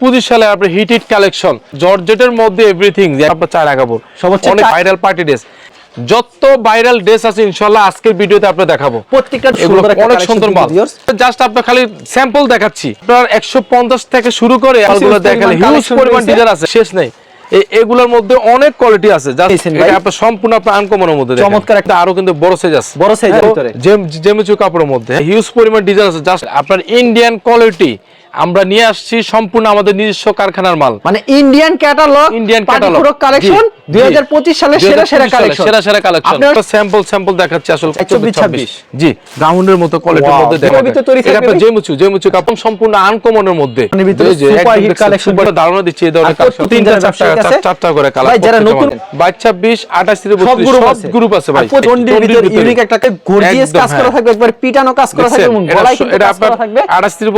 পঁচিশ সালে আপনার হিট হিট কালেকশন জর্জেটের মধ্যে এভরিথিং আপনার চায়না কাপড় অনেক ভাইরাল পার্টি ড্রেস যত ভাইরাল ড্রেস আছে ইনশাল্লাহ আজকের ভিডিওতে আপনার দেখাবো। প্রত্যেকটা এগুলো সুন্দর একটা অনেক সুন্দর মাল। জাস্ট আপনার খালি স্যাম্পল দেখাচ্ছি। আপনার একশো পঞ্চাশ থেকে শুরু করে দেখালে হিউজ পরিমাণ ডিজাইন আছে শেষ নেই। এগুলোর মধ্যে অনেক কোয়ালিটি আছে? আপনার সম্পূর্ণ আপনার আনকমনের মধ্যে চমৎকার একটা- আরও কিন্তু বড় সাইজ আছে। বড় জেমিচু কাপড়ের মধ্যে। হিউজ পরিমাণ ডিজাইন আছে। জাস্ট আপনার ইন্ডিয়ান কোয়ালিটি আমরা নিয়ে আসছি সম্পূর্ণ আমাদের নিজস্ব কারখানার মাল। মানে Indian catalogue Indian catalogue collection 2025 সালে সেরা সেরা কালেকশন সেরা সেরা কালেকশন আপনার স্যাম্পল স্যাম্পল দেখাচ্ছি আসলে 24, 26 জি। গাউনের মতো কোয়ালিটির মধ্যে দেখা এটা আপনার জেমুচু জেমুচু কাপড় সম্পূর্ণ আনকমনের মধ্যে। ভিতরে এই যে super একদম hit দেখছেন, ধারণা দিচ্ছি এই ধরনের কালেকশন তিনটা চারটা চারটা করে কালার ভাই, যারা নতুন বাইশ ছাব্বিশ আঠাশ থেকে সব গ্রুপ আছে। গ্রুপ আছে ভাই। আর চন্ডির ভিতরে ইউনিক একটা গর্জিয়াস কাজ করা হ্যাঁ। থাকবে একবার পিটানো কাজ করা থাকবে গলায় কিন্তু এটা কাজ আপনার করা থাকবে।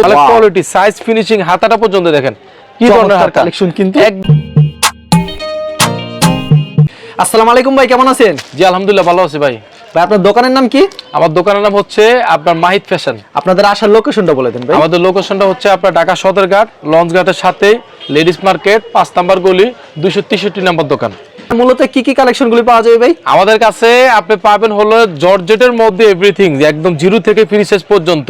থেকে কোয়ালিটি সাইজ ফিনিশিং হাতাটা পর্যন্ত দেখেন। কি ধরনের কালেকশন কিন্তু। আসসালামু আলাইকুম ভাই কেমন আছেন? জি আলহামদুলিল্লাহ ভালো আছি ভাই। ভাই আপনার দোকানের নাম কি? আমার দোকানের নাম হচ্ছে আপনার মাহিদ ফ্যাশন। আপনাদের আসার লোকেশনটা বলে দেন ভাই। আমাদের লোকেশনটা হচ্ছে আপনার ঢাকা সদরঘাট লঞ্চ ঘাটের সাথে লেডিস মার্কেট পাঁচ নাম্বার গলি দুইশো তেষট্টি নম্বর দোকান। মূলত কি কি কালেকশন গুলি পাওয়া যাবে ভাই? আমাদের কাছে আপনি পাবেন হলো জর্জেটের মধ্যে এভরিথিং একদম জিরো থেকে ফিনিশেস পর্যন্ত।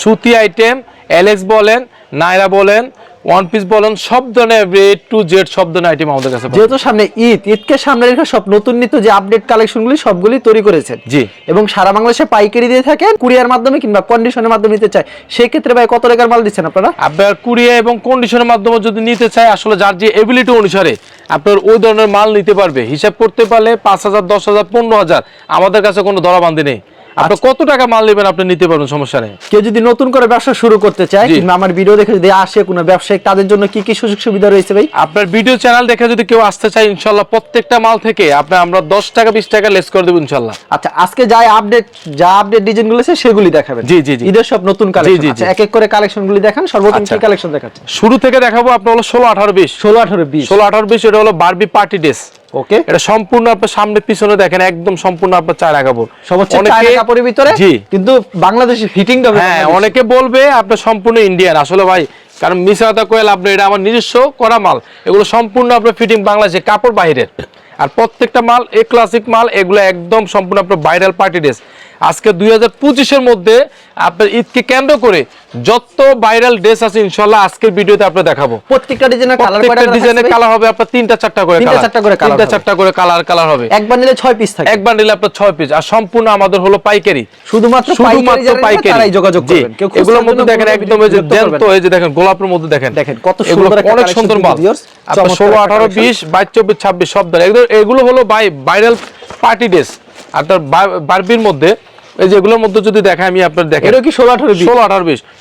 সুতি আইটেম এলেক্স বলেন নাইরা বলেন ওয়ান পিস বলেন সব ধরনের এ টু জেড সব ধরনের আইটেম আমাদের কাছে যেহেতু সামনে ঈদ ঈদকে সামনে রেখে সব নতুন নিত্য যে আপডেট কালেকশনগুলি সবগুলি তৈরি করেছেন। জি। এবং সারা বাংলাদেশে পাইকারি দিয়ে থাকেন কুরিয়ার মাধ্যমে কিংবা কন্ডিশনের মাধ্যমে নিতে চাই সেই ক্ষেত্রে ভাই কত টাকার মাল দিচ্ছেন আপনারা? আপনার কুরিয়া এবং কন্ডিশনের মাধ্যমে যদি নিতে চায় আসলে যার যে এবিলিটি অনুসারে আপনার ওই ধরনের মাল নিতে পারবে। হিসাব করতে পারলে পাঁচ হাজার দশ হাজার পনেরো হাজার। আমাদের কাছে কোনো দরাবান্দি নেই। আপনি আচ্ছা। কত টাকা মাল নেবেন আপনি নিতে পারবেন সমস্যা নেই। কেউ যদি নতুন করে ব্যবসা শুরু করতে চায় কিংবা আমার ভিডিও দেখে যদি আসে কোনো ব্যবসায়িক তাদের জন্য কি কি সুযোগ সুবিধা রয়েছে ভাই? আপনার ভিডিও চ্যানেল দেখে যদি কেউ আসতে চায় প্রত্যেকটা মাল থেকে আপনার আমরা দশ টাকা বিশ টাকা লেস করে দেবো আচ্ছা আজকে যা আপডেট যা আপডেট ডিজাইনগুলো আছে সেগুলি দেখাবেন। জি, জি, জি। ঈদের সব নতুন কালেকশন আচ্ছা। এক এক করে কালেকশন গুলি দেখান সর্বপ্রথম আচ্ছা। কি কালেকশন দেখাচ্ছেন? শুরু থেকে দেখাবো আপনার হলো ষোলো আঠারো বিশ। ষোলো আঠারো বিশ। ষোলো আঠারো বিশ এটা হলো বারবি পার্টি ড্রেস ওকে এটা সম্পূর্ণ আপনার সামনে পিছনে দেখেন একদম সম্পূর্ণ আপনার চায়না কাপড়। সর্বোচ্চ চায়না কাপড়ের ভিতরে জি। কিন্তু হ্যাঁ অনেকে বলবে আপনার সম্পূর্ণ ইন্ডিয়ান আসলে ভাই কারণ মিশ্রাতা কোয়েল আপনি এটা আমার নিজস্ব করা মাল। এগুলো সম্পূর্ণ আপনার ফিটিং বাংলাদেশে কাপড় বাইরের আর প্রত্যেকটা মাল এ ক্লাসিক মাল এগুলো একদম সম্পূর্ণ আপনার ভাইরাল পার্টি ড্রেস আজকে দুই হাজার পঁচিশের মধ্যে আপনার ঈদকে কেন্দ্র করে যত ভাইরাল ড্রেস আছে ইনশাল্লাহ আজকের ভিডিওতে আপনার দেখাবো। প্রত্যেকটা ডিজাইনের কালার প্রত্যেকটা ডিজাইনের কালার হবে আপনার তিনটা চারটা করে তিনটা চারটা করে তিনটা চারটা করে কালার কালার হবে। একবার নিলে ছয় পিস থাকে। একবার নিলে আপনার ছয় পিস আর সম্পূর্ণ আমাদের হলো পাইকারি। শুধুমাত্র শুধুমাত্র পাইকারি। তারাই যোগাযোগ করবেন। কেউ এগুলোর মধ্যে দেখেন একদম এই যে এই যে দেখেন গোলাপের মধ্যে দেখেন। দেখেন কত সুন্দর একটা অনেক সুন্দর মাল। আপনার চমৎকার ষোলো একটা আঠারো collection। বিশ বাইশ চব্বিশ ছাব্বিশ সব ধরে এগুলো হলো বাই ভাইরাল পার্টি ড্রেস আপনার বারবির মধ্যে এই যে এগুলোর মধ্যে যদি দেখে আমি আপনার দেখেন। এটা কি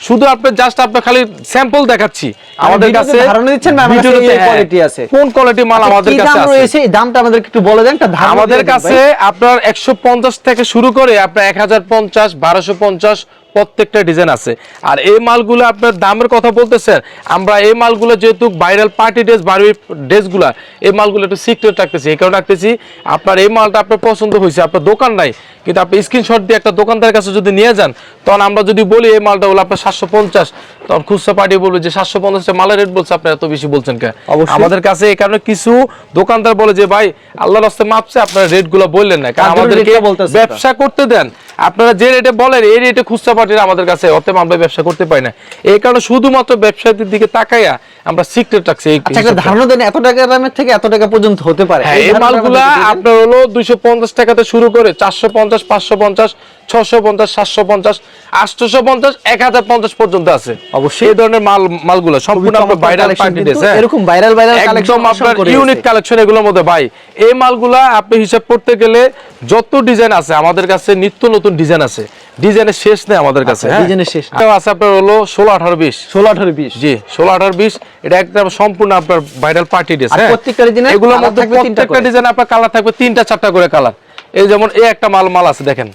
শুধু জাস্ট খালি স্যাম্পল দেখাচ্ছি। আমাদের কাছে ধারণা দিচ্ছেন ভিডিওতে এই হ্যাঁ, আছে। কোন কোয়ালিটি মাল আচ্ছা, আমাদের কাছে দাম আছে? রয়েছে? এই দামটা আমাদেরকে একটু বলে দেন একটা ধারণা আমাদের কাছে আপনার একশো পঞ্চাশ থেকে শুরু করে আপনার এক হাজার পঞ্চাশ বারোশো পঞ্চাশ প্রত্যেকটা ডিজাইন আছে। আর এই মালগুলো আপনার দামের কথা বলতেছেন আমরা এই মালগুলো যেহেতু ভাইরাল পার্টি ড্রেস বাড়ি ড্রেসগুলো এই মালগুলো একটু সিক্রেট রাখতেছি। এই কারণে রাখতেছি আপনার এই মালটা আপনার পছন্দ হয়েছে আপনার দোকান নাই। কিন্তু আপনি স্ক্রিনশট দিয়ে একটা দোকানদারের কাছে যদি নিয়ে যান তখন আমরা যদি বলি এই মালটা হলো আপনার সাতশো পঞ্চাশ তখন খুচরা পার্টি বলবে যে সাতশো পঞ্চাশটা মালের রেট বলছে আপনি এত বেশি বলছেন কে আমাদের কাছে এই কারণে কিছু দোকানদার বলে যে ভাই আল্লাহর রাস্তায় মাপছে আপনার রেটগুলো বললেন না। কারণ আমাদেরকে। ব্যবসা করতে দেন। আপনারা যে রেটে বলেন এই রেটে খুচরা পার্টিরা আমাদের কাছে অতএব আমরা ব্যবসা করতে পারি না। এই কারণে শুধুমাত্র ব্যবসায়ীদের দিকে তাকাইয়া আমরা সিক্রেট রাখছি আচ্ছা একটা ধারণা দেন এত টাকা দামের থেকে এত টাকা পর্যন্ত হতে পারে। হ্যাঁ এই মালগুলা আপনার হলো শুরু করে পর্যন্ত আছে। অবশ্যই। এই ধরনের মাল মালগুলো সম্পূর্ণ চমৎকার ভাইরাল পার্টি কিন্তু, ড্রেস এরকম viral collection একদম আপনার ইউনিক কালেকশন এগুলোর মধ্যে ভাই। এই মালগুলা আপনি হিসাব করতে গেলে যত ডিজাইন আছে আমাদের কাছে নিত্য নতুন ডিজাইন আছে। ডিজাইনের শেষ নেই আমাদের কাছে আচ্ছা, হ্যাঁ? ডিজাইনের শেষ। আছে আপনার হলো ষোলো আঠারো বিশ। ষোলো আঠারো বিশ। জি ষোলো আঠারো বিশ এটা একদম সম্পূর্ণ আপনার ভাইরাল পার্টি ড্রেস প্রত্যেকটা এর এগুলোর মধ্যে প্রত্যেকটা ডিজাইন আপনার কালার থাকবে তিনটা চারটা করে কালার এই যেমন এই একটা মাল মাল আছে দেখেন।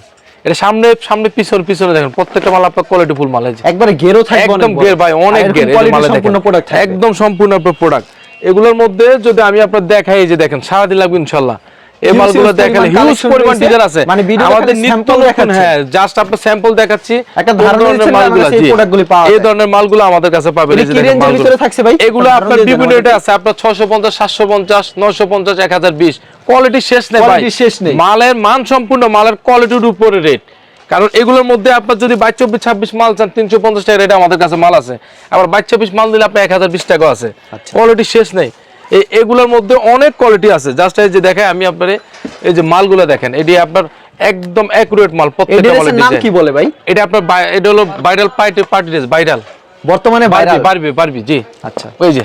এটা সামনে সামনে পিছনে পিছনে দেখেন প্রত্যেকটা মাল আপনার কোয়ালিটি ফুল মাল যে। একবারে গেরো থাকবে একদম গের ভাই অনেক গের মালে সম্পূর্ণ প্রোডাক্ট একদম সম্পূর্ণ আপনার প্রোডাক্ট এগুলোর মধ্যে যদি আমি আপনার দেখাই যে দেখেন সারাদিন লাগবে ইনশাল্লাহ। এই মালগুলো দেখেন হিউজ পরিমাণ। ডিজাইন আছে মানে আমাদের নিত্য নতুন হ্যাঁ জাস্ট আপনার স্যাম্পল দেখাচ্ছি একটা ধরনের মালগুলো জি। প্রোডাক্টগুলি পাওয়া এই ধরনের মালগুলো আমাদের কাছে পাবেন এই যে রেঞ্জের ভিতরে থাকছে ভাই? এগুলো আপনার বিভিন্ন। রেটে আছে আপনার 650 750 950 1020 কোয়ালিটি শেষ নেই ভাই শেষ নেই। মালের মান সম্পূর্ণ মালের কোয়ালিটির উপরে রেট কারণ এগুলোর মধ্যে আপনার যদি বাইশ চব্বিশ ছাব্বিশ মাল চান তিনশো পঞ্চাশ টাকা রেটে আমাদের কাছে মাল আছে আবার বাইশ চব্বিশ মাল দিলে আপনার এক হাজার বিশ টাকা আছে আচ্ছা। কোয়ালিটি শেষ নেই এগুলোর মধ্যে অনেক কোয়ালিটি আছে। জাস্ট এই যে দেখেন আমি আপনার এই যে মালগুলো দেখেন এটি আপনার একদম অ্যাকুরেট মাল প্রত্যেকটা মালের নাম কি বলে ভাই? এটা আপনার এটা হলো viral party party dress viral বর্তমানে ভাইরাল পারবি পারবি জি। আচ্ছা। ওই যে।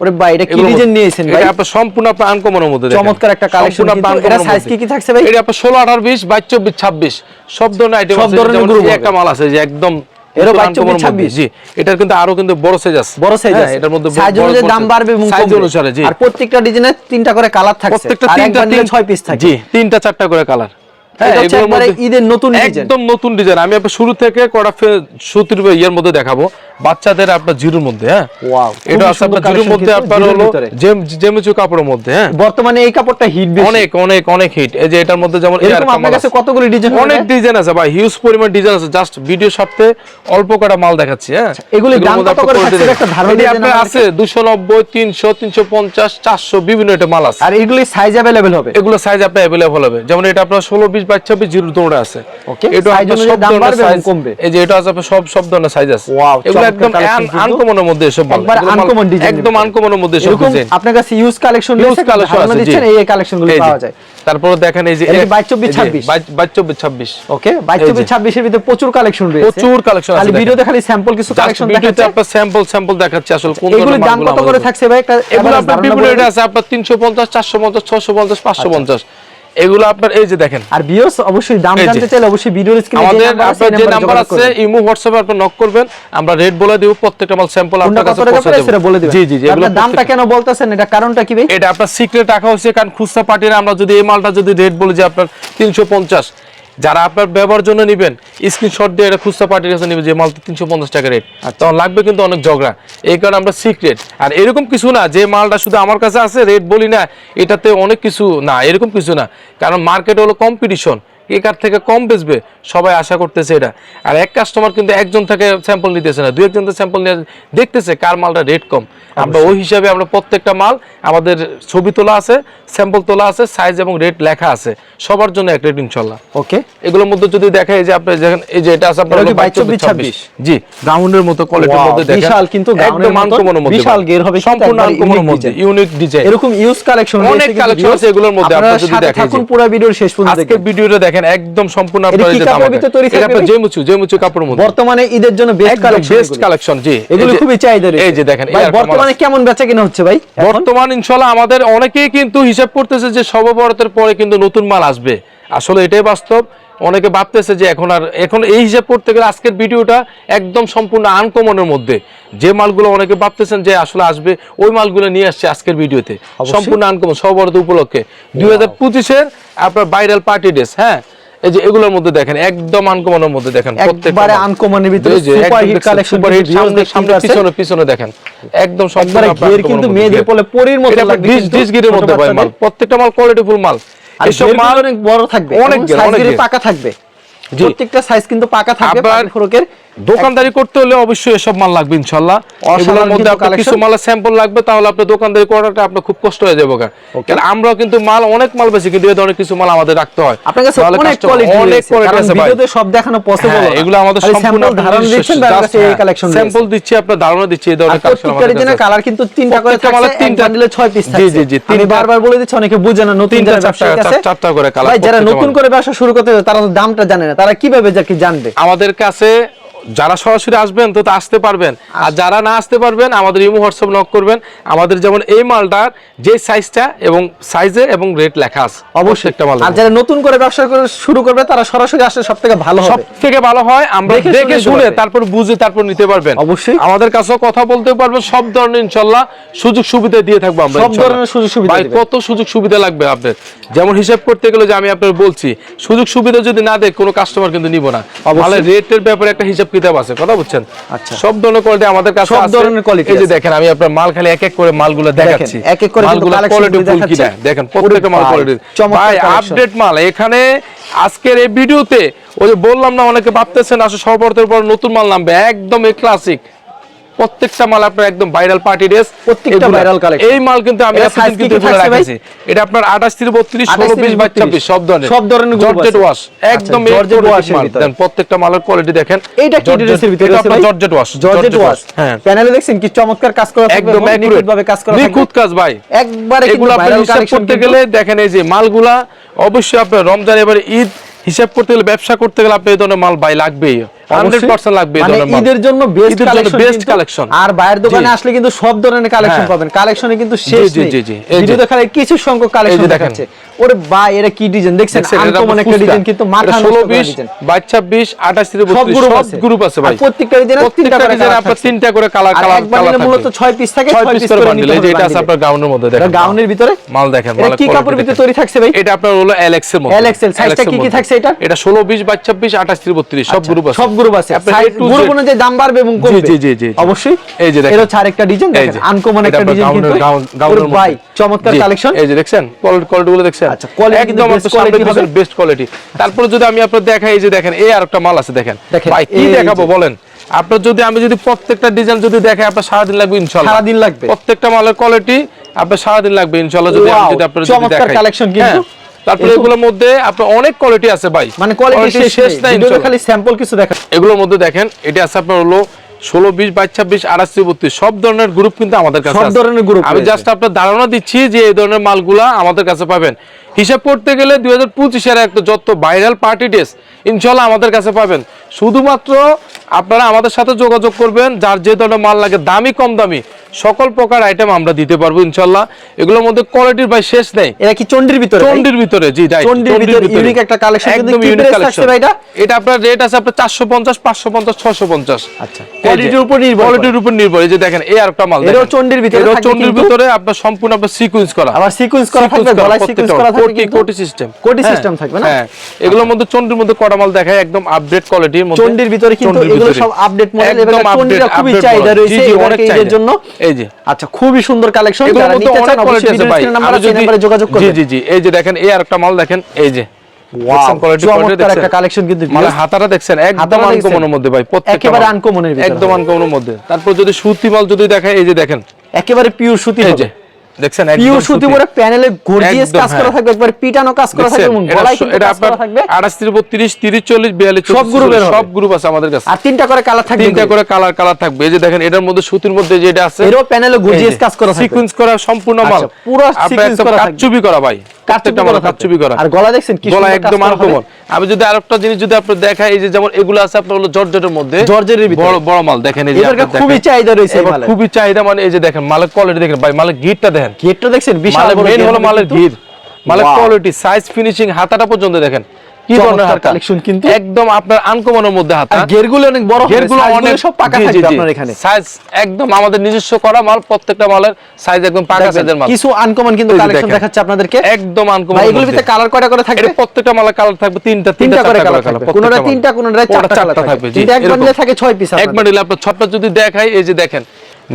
ওরে ভাই এটা কি ডিজাইন নিয়েছেন ভাই? এটা আপনার সম্পূর্ণ আপনার আনকমনের মধ্যে দেখেন। চমৎকার একটা কালেকশন এটা সাইজ কি কি থাকছে ভাই? এটা আপনার ষোলো আঠারো বিশ বাইশ চব্বিশ ছাব্বিশ সব ধরনের আইটেম সব ধরনের একটা মাল আছে যে একদম এরও নতুন 22, uncommon-এর মধ্যে। 26? জি এটার কিন্তু আরও কিন্তু বড় সাইজ আছে। বড় সাইজ হ্যাঁ, আছে। এটার মধ্যে সাইজ অনুযায়ী দাম বাড়বে এবং সাইজ অনুসারে জি। আর প্রত্যেকটা তিনটা করে কালার থাকে। প্রত্যেকটা আর তিনটা তিন ছয় পিস থাকে। জি তিনটা চারটা করে কালার এটা ঈদের নতুন একদম নতুন ডিজাইন আমি শুরু থেকে কটা সুতির ইয়ের মধ্যে দেখাবো। বাচ্চাদের আপনার জিরুর মধ্যে হ্যাঁ? এটা আছে আপনার জিরুর মধ্যে আপনার হলো জেম- জেমেচু কাপড়ের মধ্যে হ্যাঁ? বর্তমানে এই কাপড়টা হিট বেশি। অনেক অনেক অনেক হিট এই যে এটার মধ্যে যেমন এরকম আপনার কাছে কতগুলি ডিজাইন অনেক ডিজাইন আছে ভাই হিউজ পরিমাণ ডিজাইন আছে। জাস্ট ভিডিও সাথে অল্প কটা মাল দেখাচ্ছি হ্যাঁ? আচ্ছা, এগুলির দাম কত করে থাকছে? একটা ধারণা দিয়ে আপনার আছে দুশো নব্বই তিনশো তিনশো পঞ্চাশ চারশো বিভিন্ন এটা মাল আছে। আর এগুলি সাইজ অ্যাভেলেবেল হবে? এগুলো সাইজ আপনার অ্যাভেলেবল হবে। যেমন এটা আপনার ষোলো বিশ বাইশ ছাব্বিশ জিরো দৌড়ে আছে। Okay, এটা আপনার অনুযায়ী সব দাম বাড়বে কমবে। এই যে এটা আছে আপনার সব সব ধরনের সাইজ আছে। এগুলো একদম আনকমনের মধ্যে এসব একবার আনকমন ডিজাইন একদম আনকমনের মধ্যে এসব ডিজাইন আপনার কাছে ইউজ কালেকশন রয়েছে কালেকশন আছে দিচ্ছেন এই কালেকশনগুলো পাওয়া যায়। তারপরে দেখেন এই যে 22 26 ওকে 22 26 এর ভিতরে প্রচুর কালেকশন রয়েছে। প্রচুর কালেকশন আছে ভিডিওতে খালি স্যাম্পল কিছু কালেকশন দেখাচ্ছি। আপনার স্যাম্পল স্যাম্পল দেখাচ্ছি আসলে কোন এগুলো দাম কত করে থাকছে ভাই? একটা এগুলো আপনার বিভিন্ন রেট আছে আপনার 350 450 650 550 এগুলো আপনার এই যে দেখেন। আর ভিউস অবশ্যই দাম জানতে চাইলে অবশ্যই ভিডিওর স্ক্রিনে আমাদের আপনার যে নাম্বার আছে ইমো হোয়াটসঅ্যাপে আপনি নক করবেন। আমরা রেট বলে দেব প্রত্যেকটা মাল স্যাম্পল আপনার কাছে পৌঁছে দেব। সেটা বলে দেব জি জি এগুলো দামটা কেন বলতাছেন? এটা কারণটা কি ভাই? এটা আপনার সিক্রেট টাকা হচ্ছে কারণ খুচরা পার্টিরা আমরা যদি এই মালটা যদি রেট বলি যে আপনার তিনশো পঞ্চাশ যারা আপনার ব্যবহার জন্য নেবেন স্ক্রিনশট দিয়ে এটা খুচরা পার্টির কাছে নেবেন যে মাল তিনশো পঞ্চাশ টাকা রেট তখন লাগবে কিন্তু অনেক ঝগড়া। এই কারণে আমরা সিক্রেট আর এরকম কিছু না যে মালটা শুধু আমার কাছে আছে রেট বলি না এটাতে অনেক কিছু না এরকম কিছু না। কারণ মার্কেট হলো কম্পিটিশন কে কার থেকে কম বেচবে? সবাই আশা করতেছে এটা। আর এক কাস্টমার কিন্তু একজন থেকে স্যাম্পল নিতেছে না দুই একজন থেকে স্যাম্পল নিয়ে দেখতেছে কার মালটা রেট কম। আমরা ওই হিসাবে আমরা প্রত্যেকটা মাল আমাদের ছবি তোলা আছে স্যাম্পল তোলা আছে সাইজ এবং রেট লেখা আছে। সবার জন্য এক রেট ইনশাল্লাহ ওকে। এগুলোর মধ্যে যদি দেখা এই যে আপনি দেখেন এই যে এটা আছে আপনার এটা কি হলো 22, 24, 26 জি। গাউনের মতো কোয়ালিটির মধ্যে দেখেন। বিশাল কিন্তু একদম আনকমনের মধ্যে বিশাল গের হবে সম্পূর্ণ আনকমনের মধ্যে ইউনিক ডিজাইন এরকম ইউজ কালেকশন অনেক collection আছে এগুলোর মধ্যে, আপনারা আপনারা যদি দেখেন। থাকুন পুরো ভিডিওর শেষ পর্যন্ত আজকে ভিডিওটা দেখেন একদম সম্পূর্ণ আপনার যে দামাকা। এটা আপনার জেমুচু জেমুচু কাপড়ের মধ্যে। বর্তমানে ঈদের জন্য বেস্ট কালেকশন বেস্ট কালেকশন জি। এগুলো খুবই চাহিদা রয়েছে। এই যে দেখেন বর্তমানে কেমন বেচা কিনা হচ্ছে ভাই বর্তমান ইনশাল্লাহ আমাদের অনেকেই কিন্তু হিসাব করতেছে যে সর্বভারতের পরে কিন্তু নতুন মাল আসবে। আসলে এটাই বাস্তব। অনেকে ভাবতেছে যে এখন আর এখন এই হিসাব করতে গেলে আজকের ভিডিওটা একদম সম্পূর্ণ আনকমনের মধ্যে। যে মালগুলো অনেকে ভাবতেছেন যে আসলে আসবে ওই মালগুলো নিয়ে আসছে আজকের ভিডিওতে। সম্পূর্ণ আনকমন সর্বভারত উপলক্ষে। দুই হাজার পঁচিশের আপনার ভাইরাল পার্টি ড্রেস হ্যাঁ? এই যে এগুলোর মধ্যে দেখেন একদম আনকমনের মধ্যে দেখেন মাল। আনকমনের ভিতরে super hit collection super hit, সামনে সামনে পিছনে পিছনে দেখেন। একদম সম্পূর্ণ আপনার কিন্তু মেয়েদের। বলে পরীর মতো লাগবে ডিস কিন্তু ডিস গিরের মধ্যে ভাই মাল। প্রত্যেকটা মাল কোয়ালিটিফুল মাল। আর এসব মাল অনেক বড় থাকবে অনেক। পাকা থাকবে প্রত্যেকটা সাইজ কিন্তু পাকা থাকবে ফ্রকের দোকানদারি করতে হলে অবশ্যই এসব মাল লাগবে ইনশাল্লাহ এগুলোর মধ্যে আপনার কিছু। মালের স্যাম্পল লাগবে তাহলে আপনার দোকানদারি করাটা আপনার খুব কষ্ট হয়ে যাবে কারণ আমরাও কিন্তু মাল অনেক মাল বেশি কিন্তু এই ধরনের কিছু মাল আমাদের রাখতে হয়। আপনার কাছে অনেক কোয়ালিটি অনেক কোয়ালিটি আছে ভাই। ভিডিওতে সব দেখানো পসিবল হ্যাঁ, এগুলো আমাদের সম্পূর্ণ ধারণা দিচ্ছেন আমার কাছে এই কালেকশন স্যাম্পল দিচ্ছি আপনার ধারণা দিচ্ছি এই ধরনের কালেকশন ডিজাইনের কালার কিন্তু তিনটা করে থাকছে তিনটা বান্ডিলে ছয় পিস জি, থাকছে। জি, জি, আমি তিনটা- বারবার বলে দিচ্ছি অনেকে বুঝে না নতুন যারা ব্যবসায়িক আছে চারটা করে colour ভাই যারা নতুন করে ব্যবসা শুরু করতে তারা তো দামটা জানে না তারা কীভাবে যা কি জানবে? আমাদের কাছে যারা সরাসরি আসবেন তো আসতে পারবেন। আর যারা না আসতে পারবেন আমাদের ইমো হোয়াটসঅ্যাপ নক করবেন। আমাদের যেমন এই মালটার যে সাইজটা এবং সাইজে এবং রেট লেখা আছে অবশ্যই একটা মাল আর যারা নতুন করে ব্যবসা করে শুরু করবে তারা সরাসরি আসলে সব থেকে ভালো সব থেকে ভালো হয় আমরা দেখে শুনে। তারপর বুঝে তারপর নিতে পারবেন। অবশ্যই। আমাদের কাছেও কথা বলতে পারবেন সব ধরনের ইনশাল্লাহ সুযোগ সুবিধা দিয়ে থাকব আমরা সব ধরনের সুযোগ সুবিধা ভাই কত সুযোগ সুবিধা লাগবে আপনার? যেমন হিসাব করতে গেলে যে আমি আপনার বলছি সুযোগ সুবিধা যদি না দেয় কোনো কাস্টমার কিন্তু নিব না। মালের রেটের ব্যাপারে একটা হিসাব কিতাব আছে কথা বুঝছেন? আচ্ছা। সব ধরনের কোয়ালিটি আমাদের কাছে সব ধরনের কোয়ালিটি এই যে দেখেন আমি আপনার মাল খালি এক এক করে মালগুলো দেখাচ্ছি। এক এক করে মালগুলো কোয়ালিটি ফুল কি কিনা? দেখেন প্রত্যেকটা মাল কোয়ালিটি ভাই আপডেট মাল এখানে আজকের এই ভিডিওতে ওই যে বললাম না অনেকে ভাবতেছেন আসলে সর্বপ্রথম পর নতুন মাল নামবে একদম এ ক্লাসিক প্রত্যেকটা মাল আপনার একদম ভাইরাল পার্টি ড্রেস প্রত্যেকটা viral collection। এই মাল কিন্তু আমি এতদিন কিন্তু ভাই? রাখছি। এটা আপনার 28 থেকে 32 28 ষোলো বিশ থেকে 22 সব ধরনের। সব ধরনের জর্জেট ওয়াশ আচ্ছা, একদম wash এর ভিতরে। দেন প্রত্যেকটা মালের কোয়ালিটি দেখেন। এইটা কি ড্রেসের ভিতরে এটা আপনার জর্জেট ওয়াশ জর্জেট ওয়াশ হ্যাঁ। প্যানেলে দেখছেন কি চমৎকার কাজ করা একদম নিখুঁত ভাবে কাজ করা নিখুঁত কাজ ভাই। একবারে কিন্তু ভাইরাল কালেকশন করতে গেলে দেখেন এই যে মালগুলা অবশ্যই আপনার রমজান এবারে ঈদ হিসাব করতে গেলে ব্যবসা করতে গেলে আপনি এই ধরনের মাল ভাই লাগবেই। লাগবে মানে ধরনের মাল। ঈদের জন্য বেস্ট কালেকশন বেস্ট collection। আর বাইরের দোকানে আসলে কিন্তু সব ধরনের কালেকশন হ্যাঁ। পাবেন। কালেকশনে কিন্তু শেষ নেই। জি, জি, এই যে। ভিডিওতে খালি কিছু সংখ্যক কালেকশন দেখাচ্ছে। ওরে ভাই এরা কি ডিজাইন দেখছেন দেখছেন, আনকমন একটা ডিজাইন কিন্তু মাথা 16, 20, 22, 26, 28 32, গ্রুপ সব আছে। গ্রুপ আছে ভাই। প্রত্যেকটা ডিজাইনে তিনটা করে ডিজাইন আপনার তিনটা করে কালার কালার কালার মূলত 6 পিস থাকে 6 পিস করে বান্ডিল এই যে এটা আছে আপনার গাউনের মধ্যে দেখেন। গাউনের ভিতরে? মাল দেখেন কি কাপড়ের ভিতরে তৈরি থাকছে ভাই? এটা আপনার হলো এলএক্স এর মধ্যে। LXL, size-টা কি কি থাকছে এটা? এটা 16 20 22 26 28 30 32 সব গ্রুপ আছে সব গ্রুপ আছে। গ্রুপ অনুযায়ী দাম বাড়বে এবং কমবে। জি, জি, জি। অবশ্যই। এই যে দেখেন। এর হচ্ছে আরেকটা ডিজাইন দেখেন আনকমন একটা ডিজাইন কিন্তু। গাউনের ভাই চমৎকার কালেকশন এই যে দেখছেন? কোয়ালিটি কোয়ালিটি গুলো দেখছেন? আচ্ছা, কিন্তু একদম। বেস্ট কোয়ালিটি তারপরে যদি আমি আপনার দেখাই এই যে দেখেন এই আরেকটা মাল আছে দেখেন। ভাই কি দেখাবো বলেন? আপনার যদি আমি যদি প্রত্যেকটা ডিজাইন যদি দেখাই আপনার সারাদিন লাগবে ইনশাআল্লাহ। সারাদিন লাগবে। প্রত্যেকটা মালের কোয়ালিটি আপনার সারাদিন লাগবে ইনশাল্লাহ যদি আমি যদি আপনার চমৎকার collection কিন্তু। তারপরে এগুলোর মধ্যে আপনার অনেক কোয়ালিটি আছে ভাই। মানে কোয়ালিটি শেষ নাই। খালি স্যাম্পল কিছু দেখা এগুলোর মধ্যে দেখেন এটা আছে আপনার হলো ষোলো বিশ বাইশ ছাব্বিশ আঠাশ বত্রিশ সব ধরনের গ্রুপ কিন্তু আমাদের কাছে সব ধরনের গ্রুপ আমি জাস্ট আপনার ধারণা দিচ্ছি যে এই ধরনের মালগুলা আমাদের কাছে পাবেন। হিসাব করতে গেলে দুই হাজার পঁচিশের একটা যত ভাইরাল পার্টি ড্রেস ইনশাল্লাহ আমাদের কাছে পাবেন। শুধুমাত্র আপনারা আমাদের সাথে যোগাযোগ করবেন যার যে ধরনের মাল লাগে দামি কম দামি সকল প্রকার আইটেম আমরা দিতে পারব ইনশাল্লাহ। এগুলোর মধ্যে কোয়ালিটির ভাই শেষ নেই। এরা কি চন্ডির ভিতরে চন্ডির ভিতরে জি রাইট চন্ডির ভিতরে unique একটা কিন্তু একদম ইউনিক কালেকশন ভাই এটা? এটা আপনার রেট আছে আপনার 450 550 650 আচ্ছা কোয়ালিটির উপর নির্ভর কোয়ালিটির উপর নির্ভর। এই যে দেখেন এই আরেকটা মাল দেখেন। চন্ডির ভিতরে এরও চন্ডির ভিতরে আপনার সম্পূর্ণ আপনার সিকোয়েন্স করা। আবার সিকোয়েন্স করা থাকবে গলায় সিকোয়েন্স করা থাকবে কোটি কোটি সিস্টেম কোটি system থাকবে না? হ্যাঁ। এগুলোর মধ্যে চন্ডির মধ্যে কটা মাল দেখায়? একদম আপডেট কোয়ালিটির মধ্যে। চন্ডির ভিতরে কিন্তু এগুলো সব আপডেট মডেল এবং চন্ডিরা খুবই চাহিদা রয়েছে। জন্য এই যে। আচ্ছা সুন্দর কালেকশন যারা নিতে চান অবশ্যই নাম্বার যোগাযোগ জি করবেন। জি জি। এই যে দেখেন এই আরেকটা মাল দেখেন এই যে? একটা কালেকশন কিন্তু মানে হাতাটা দেখছেন একদম হাতাটা দেখছেন? আনকমনের মধ্যে ভাই একেবারে একদম আনকমনের মধ্যে। তারপর যদি সুতি মাল যদি দেখায় এই যে দেখেন। একেবারে পিওর সুতি হবে। দেখছেন পিওর সুতি। পরে প্যানেলে গর্জিয়াস কাজ করা হ্যাঁ। থাকবে একবার পিটানো কাজ করা থাকবে এবং গলায় কিন্তু এটা আপনার 28 32 30 40 42 সব গ্রুপের সব গ্রুপ আছে আমাদের কাছে। আর তিনটা করে কালার থাকবে তিনটা করে কালার কালার থাকবে। এই যে দেখেন এটার মধ্যে সুতির মধ্যে যেটা আছে এরও প্যানেলে গর্জিয়াস কাজ করা থাকবে। সিকোয়েন্স করা সম্পূর্ণ মাল। আচ্ছা, পুরো সিকোয়েন্স করা থাকবে। কাটচুপি করা ভাই। প্রত্যেকটা মাল থাকবে। কাটচুপি করা। আর গলা দেখছেন কি গলা একদম করা হবে। আনকমন আমি যদি আরেকটা জিনিস যদি আপনার দেখাই এই যে যেমন এগুলো আছে আপনার হলো জর্জেটের মধ্যে। জর্জেটের বড় বড় মাল দেখেন এই যে খুবই চাহিদা রয়েছে। খুবই চাহিদা মানে এই যে দেখেন মালের কোয়ালিটি দেখেন ভাই মালের গিটটা দেখেন। গেটটা দেখছেন বিশাল মালের মেন হলো। মালের কোয়ালিটি সাইজ ফিনিশিং হাতাটা পর্যন্ত দেখেন। কি ধরনের হাতা collection কিন্তু। একদম আপনার আনকমনের মধ্যে হাতা আর গেরগুলো অনেক বড় গেরগুলো অনেক সব পাকা থাকবে আপনার এখানে। সাইজ একদম আমাদের নিজস্ব করা মাল প্রত্যেকটা মালের সাইজ একদম পাকা সাইজের মাল। কিছু আনকমন কিন্তু কালেকশন। দেখাচ্ছে আপনাদেরকে। একদম আনকমন ভাই এগুলোর ভিতরে কালার কয়টা করে থাকবে? প্রত্যেকটা মালের কালার থাকবে তিনটা তিনটা করে কালার থাকবে কোনটা তিনটা কোনটা চারটা থাকবে এক। বান্ডিলে থাকে 6 পিস এক বান্ডিলে আপনার ছটটা যদি দেখাই এই যে দেখেন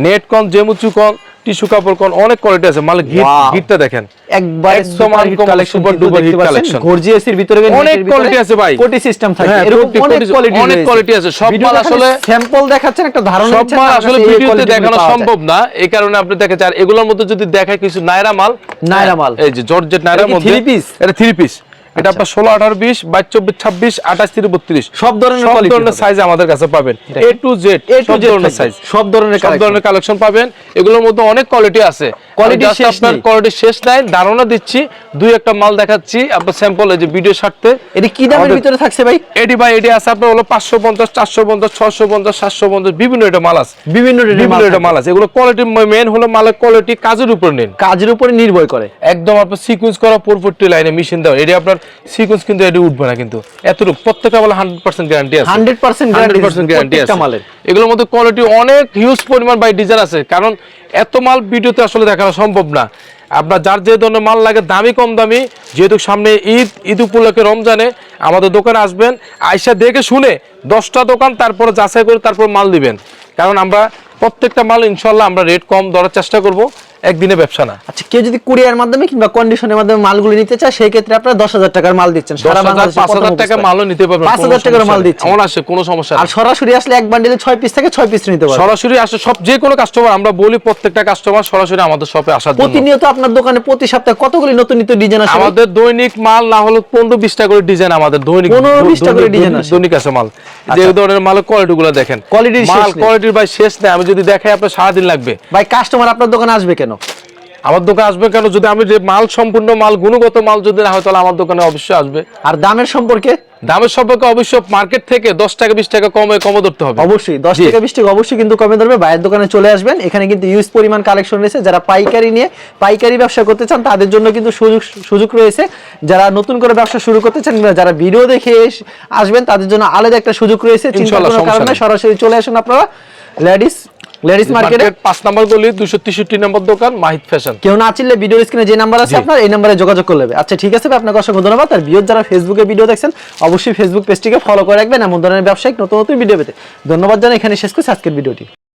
নেট কন জেমুচু কন টিস্যু কাপড় কন অনেক কোয়ালিটি আছে মাল গিট গিটটা দেখেন একবার একদম uncommon, super duper hit collection। Gorgeous এর ভিতরে অনেক quality আছে ভাই। কোটি সিস্টেম থাকে হ্যাঁ, এরকম অনেক কোয়ালিটি অনেক quality আছে। সব মাল আসলে- স্যাম্পল দেখাচ্ছেন একটা ধারণা সব মাল আসলে ভিডিওতে দেখানো সম্ভব না এই কারণে আপনি দেখেন আর এগুলোর মধ্যে যদি দেখায় কিছু নায়রা মাল নায়রা মাল। এই যে জর্জেট কি মধ্যে three piece? এটা থ্রি পিস এটা আপনার ষোলো আঠারো বিশ বাইশ চব্বিশ ছাব্বিশ আঠাশ তিরিশ বত্রিশ। সব ধরনের সব ধরনের সাইজ আমাদের কাছে পাবেন। এ টু জেড to সব ধরনের সাইজ সব ধরনের সব ধরনের কালেকশন পাবেন। এগুলোর মধ্যে অনেক কোয়ালিটি আছে। শেষ আপনার কোয়ালিটি শেষ নাই। ধারণা দিচ্ছি দুই একটা মাল দেখাচ্ছি। আপনার স্যাম্পল এই যে ভিডিও এটা কি দামের ভিতরে থাকছে ভাই? এটি ভাই এটি আছে আপনার হলো পাঁচশো পঞ্চাশ চারশো পঞ্চাশ ছশো পঞ্চাশ সাতশো পঞ্চাশ বিভিন্ন এটা মাল আছে। বিভিন্ন বিভিন্ন এটা মাল আছে। এগুলো কোয়ালিটি মেন হলো মালের কোয়ালিটি কাজের উপর নেন কাজের উপরে নির্ভর করে। একদম আপনার সিকোয়েন্স করা লাইনে মেশিন দেওয়া। এটি আপনার সিকোয়েন্স কিন্তু এটি উঠবে না কিন্তু। এতটুকু প্রত্যেকটা মালে হান্ড্রেড পার্সেন্ট গ্যারান্টি আছে। 100% guarantee 100% গ্যারান্টি আছে। মালের। এগুলোর মধ্যে কোয়ালিটি অনেক হিউজ পরিমাণ বাই ডিজাইন আছে কারণ এত মাল ভিডিওতে আসলে দেখানো সম্ভব না। আপনার যার যে ধরনের মাল লাগে দামি কম দামি যেহেতু সামনে ঈদ ঈদ উপলক্ষে রমজানে আমাদের দোকানে আসবেন আইসা দেখে শুনে দশটা দোকান তারপরে যাচাই করে তারপর মাল দিবেন। কারণ আমরা প্রত্যেকটা মাল ইনশাল্লাহ আমরা রেট কম ধরার চেষ্টা করব। একদিনে ব্যবসা না। আচ্ছা কেউ যদি কুরিয়ার মাধ্যমে কিংবা কন্ডিশনের মাধ্যমে মালগুলো নিতে চায় সেই ক্ষেত্রে আপনারা দশ হাজার টাকার মাল দিচ্ছেন। সারা বাংলাদেশে পাঁচ হাজার টাকা মালও নিতে পারবেন পাঁচ হাজার টাকার মাল। দিচ্ছেন। আমার আসে কোনো সমস্যা আর সরাসরি আসলে এক বান্ডিলে ছয় পিস থেকে ছয় পিস নিতে পারবেন। সরাসরি আসে সব যে কোনো কাস্টমার আমরা বলি প্রত্যেকটা কাস্টমার সরাসরি আমাদের শপে আসার জন্য। প্রতিনিয়ত আপনার দোকানে প্রতি সপ্তাহে কতগুলি নতুন নতুন ডিজাইন আসে? আমাদের দৈনিক মাল না হলে পনেরো বিশটা করে ডিজাইন আমাদের দৈনিক 15 20 টা করে ডিজাইন আসে। দৈনিক আছে মাল। যে ধরনের মালের কোয়ালিটি গুলো দেখেন। শেষ মাল কোয়ালিটির ভাই শেষ নেই। আমি যদি দেখাই আপনার সারাদিন লাগবে। ভাই কাস্টমার আপনার দোকানে আসবে কেন? আমার দোকানে আসবে কেন? যদি আমি যে মাল সম্পূর্ণ মাল গুণগত মাল যদি না হয় তাহলে আমার দোকানে অবশ্যই আসবে। আর দামের সম্পর্কে? দামের সম্পর্কে অবশ্যই মার্কেট থেকে দশ টাকা বিশ টাকা কমে কমে ধরতে হবে। অবশ্যই দশ টাকা বিশ টাকা অবশ্যই কিন্তু কমে ধরবে। বাইরের দোকানে চলে আসবেন এখানে কিন্তু ইউজ পরিমাণ কালেকশন রয়েছে। যারা পাইকারি নিয়ে পাইকারি ব্যবসা করতে চান তাদের জন্য কিন্তু সুযোগ সুযোগ রয়েছে। যারা নতুন করে ব্যবসা শুরু করতে চান যারা ভিডিও দেখে আসবেন তাদের জন্য আলাদা একটা সুযোগ রয়েছে। কারণে সরাসরি চলে আসুন আপনারা। লেডিস লেডিস মার্কেট পাঁচ নম্বর গলি দুশো তেষট্টি নম্বর দোকান মাহিদ ফ্যাশন কেউ না চিনলে ভিডিও স্ক্রিনে যে নাম্বার আছে আপনার এই নাম্বারে যোগাযোগ করে নেবে। আচ্ছা ঠিক আছে আপনাকে অসংখ্য ধন্যবাদ। আর ভিডিও যারা ফেসবুকে ভিডিও দেখছেন অবশ্যই ফেসবুক পেজটিকে ফলো করে রাখবেন। এমন ধরনের ব্যবসায়িক নতুন নতুন ভিডিও পেতে। ধন্যবাদ জানাই এখানে শেষ করছি আজকের ভিডিওটি